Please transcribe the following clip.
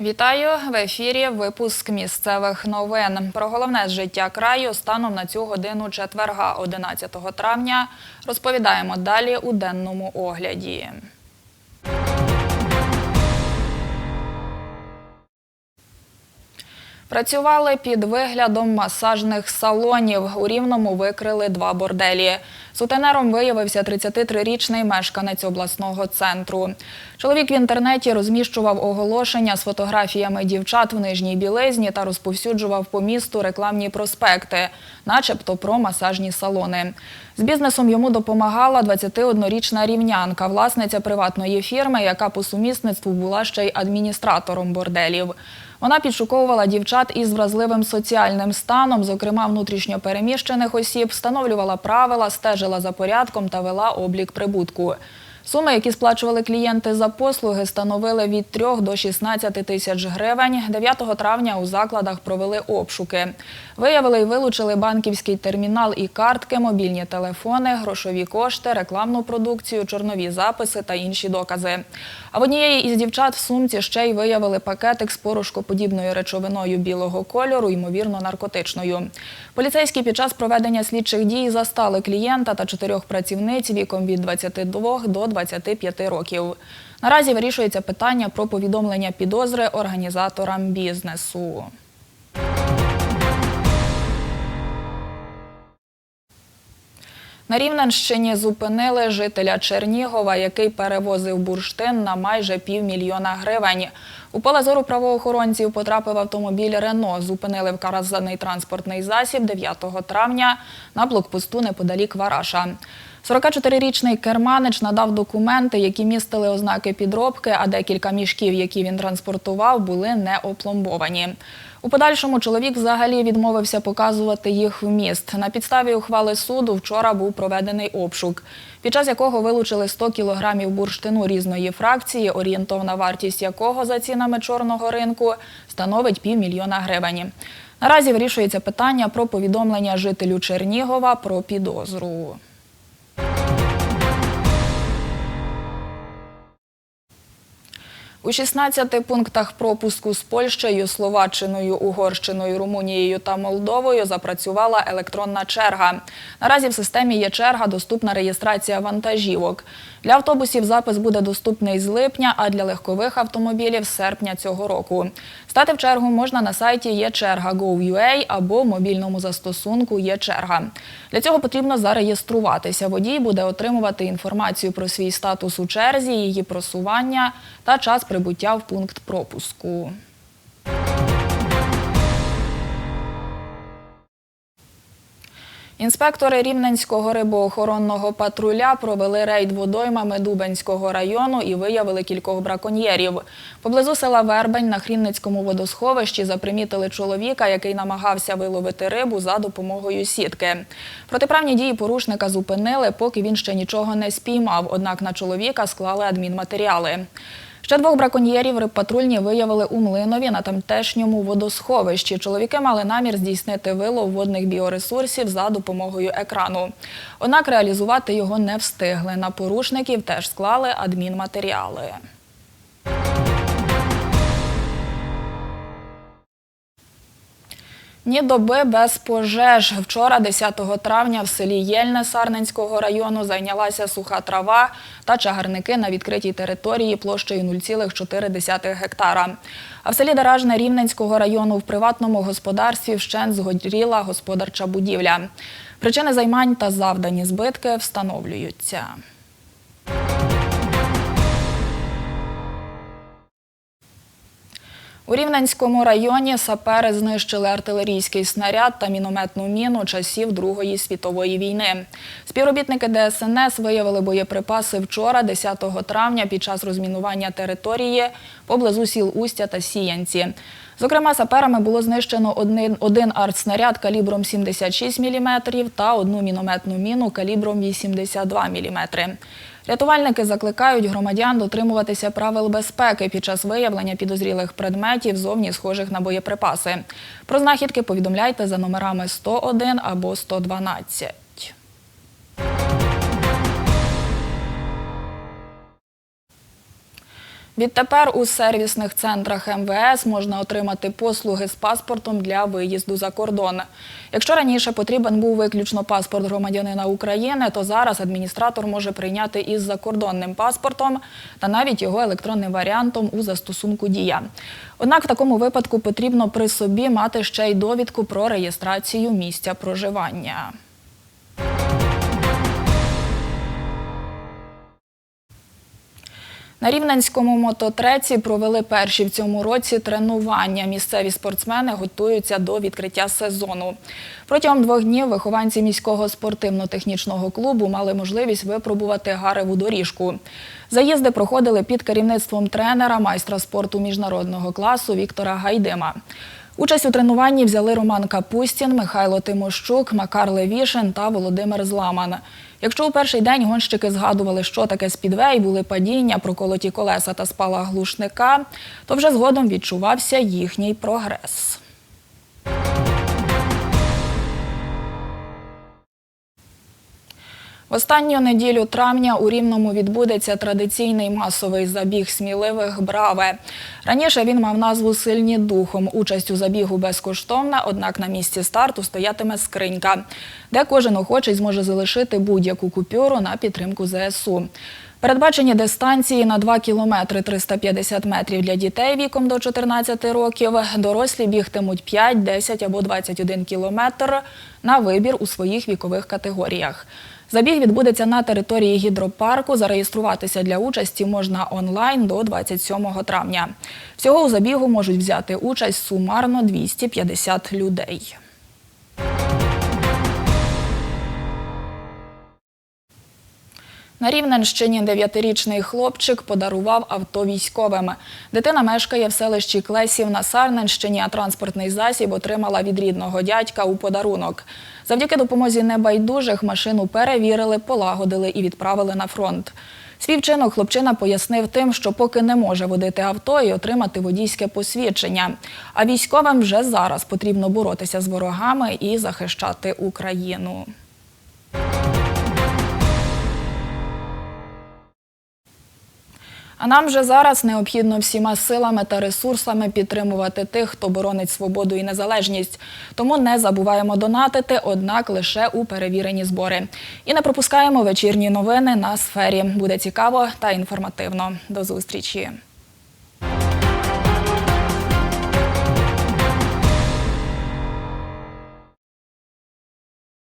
Вітаю в ефірі. Випуск місцевих новин. Про головне з життя краю станом на цю годину четверга, 11 травня. Розповідаємо далі у денному огляді. Працювали під виглядом масажних салонів. У Рівному викрили два борделі. Сутенером виявився 33-річний мешканець обласного центру. Чоловік в інтернеті розміщував оголошення з фотографіями дівчат в нижній білизні та розповсюджував по місту рекламні проспекти, начебто про масажні салони. З бізнесом йому допомагала 21-річна рівнянка, власниця приватної фірми, яка по сумісництву була ще й адміністратором борделів. Вона підшуковувала дівчат із вразливим соціальним станом, зокрема внутрішньо переміщених осіб, встановлювала правила, стежила за порядком та вела облік прибутку. Суми, які сплачували клієнти за послуги, становили від 3 до 16 тисяч гривень. 9 травня у закладах провели обшуки. Виявили і вилучили банківський термінал і картки, мобільні телефони, грошові кошти, рекламну продукцію, чорнові записи та інші докази. А в однієї із дівчат в сумці ще й виявили пакетик з порошкоподібною речовиною білого кольору, ймовірно, наркотичною. Поліцейські під час проведення слідчих дій застали клієнта та чотирьох працівниць віком від 22 до 25 років. Наразі вирішується питання про повідомлення підозри організаторам бізнесу. На Рівненщині зупинили жителя Чернігова, який перевозив бурштин на майже півмільйона гривень. У поле зору правоохоронців потрапив автомобіль Рено. Зупинили вказаний транспортний засіб 9 травня на блокпосту неподалік Вараша. 44-річний керманич надав документи, які містили ознаки підробки, а декілька мішків, які він транспортував, були не опломбовані. У подальшому чоловік взагалі відмовився показувати їх вміст. На підставі ухвали суду вчора був проведений обшук, під час якого вилучили 100 кілограмів бурштину різної фракції, орієнтовна вартість якого за цінами чорного ринку становить півмільйона гривень. Наразі вирішується питання про повідомлення жителю Чернігова про підозру. У 16 пунктах пропуску з Польщею, Словаччиною, Угорщиною, Румунією та Молдовою запрацювала електронна черга. Наразі в системі є черга, доступна реєстрація вантажівок. Для автобусів запис буде доступний з липня, а для легкових автомобілів з серпня цього року. Стати в чергу можна на сайті є або мобільному застосунку є черга. Для цього потрібно зареєструватися. Водій буде отримувати інформацію про свій статус у черзі, її просування та час прибуття в пункт пропуску. Інспектори Рівненського рибоохоронного патруля провели рейд водоймами Дубенського району і виявили кількох браконьєрів. Поблизу села Вербень на Хрінницькому водосховищі запримітили чоловіка, який намагався виловити рибу за допомогою сітки. Протиправні дії порушника зупинили, поки він ще нічого не спіймав, однак на чоловіка склали адмінматеріали. Ще двох браконьєрів рибпатрульні виявили у Млинові на тамтешньому водосховищі. Чоловіки мали намір здійснити вилов водних біоресурсів за допомогою екрану. Однак реалізувати його не встигли. На порушників теж склали адмінматеріали. Ні доби без пожеж. Вчора, 10 травня, в селі Єльне Сарненського району зайнялася суха трава та чагарники на відкритій території площею 0,4 гектара. А в селі Даражне Рівненського району в приватному господарстві вщент згоріла господарча будівля. Причини займань та завдані збитки встановлюються. У Рівненському районі сапери знищили артилерійський снаряд та мінометну міну часів Другої світової війни. Співробітники ДСНС виявили боєприпаси вчора, 10 травня, під час розмінування території поблизу сіл Устя та Сіянці. Зокрема, саперами було знищено один, один артснаряд калібром 76 мм та одну мінометну міну калібром 82 мм. Рятувальники закликають громадян дотримуватися правил безпеки під час виявлення підозрілих предметів зовні схожих на боєприпаси. Про знахідки повідомляйте за номерами 101 або 112. Відтепер у сервісних центрах МВС можна отримати послуги з паспортом для виїзду за кордон. Якщо раніше потрібен був виключно паспорт громадянина України, то зараз адміністратор може прийняти із закордонним паспортом та навіть його електронним варіантом у застосунку Дія. Однак в такому випадку потрібно при собі мати ще й довідку про реєстрацію місця проживання. На Рівненському мототреці провели перші в цьому році тренування. Місцеві спортсмени готуються до відкриття сезону. Протягом двох днів вихованці міського спортивно-технічного клубу мали можливість випробувати гареву доріжку. Заїзди проходили під керівництвом тренера, майстра спорту міжнародного класу Віктора Гайдима. Участь у тренуванні взяли Роман Капустін, Михайло Тимощук, Макар Левішин та Володимир Зламан. Якщо у перший день гонщики згадували, що таке спідвей, були падіння, проколоті колеса та спала глушника, то вже згодом відчувався їхній прогрес. В останню неділю травня у Рівному відбудеться традиційний масовий забіг сміливих Браве. Раніше він мав назву Сильні духом. Участь у забігу безкоштовна, однак на місці старту стоятиме скринька, де кожен охочий зможе залишити будь-яку купюру на підтримку ЗСУ. Передбачені дистанції на 2 кілометри 350 метрів для дітей віком до 14 років. Дорослі бігтимуть 5, 10 або 21 кілометр на вибір у своїх вікових категоріях. Забіг відбудеться на території гідропарку. Зареєструватися для участі можна онлайн до 27 травня. Всього у забігу можуть взяти участь сумарно 250 людей. На Рівненщині дев'ятирічний хлопчик подарував авто військовим. Дитина мешкає в селищі Клесів на Сарненщині, а транспортний засіб отримала від рідного дядька у подарунок. Завдяки допомозі небайдужих машину перевірили, полагодили і відправили на фронт. Свій вчинок хлопчина пояснив тим, що поки не може водити авто і отримати водійське посвідчення. А військовим вже зараз потрібно боротися з ворогами і захищати Україну. А нам вже зараз необхідно всіма силами та ресурсами підтримувати тих, хто боронить свободу і незалежність. Тому не забуваємо донатити, однак лише у перевірені збори. І не пропускаємо вечірні новини на сфері. Буде цікаво та інформативно. До зустрічі.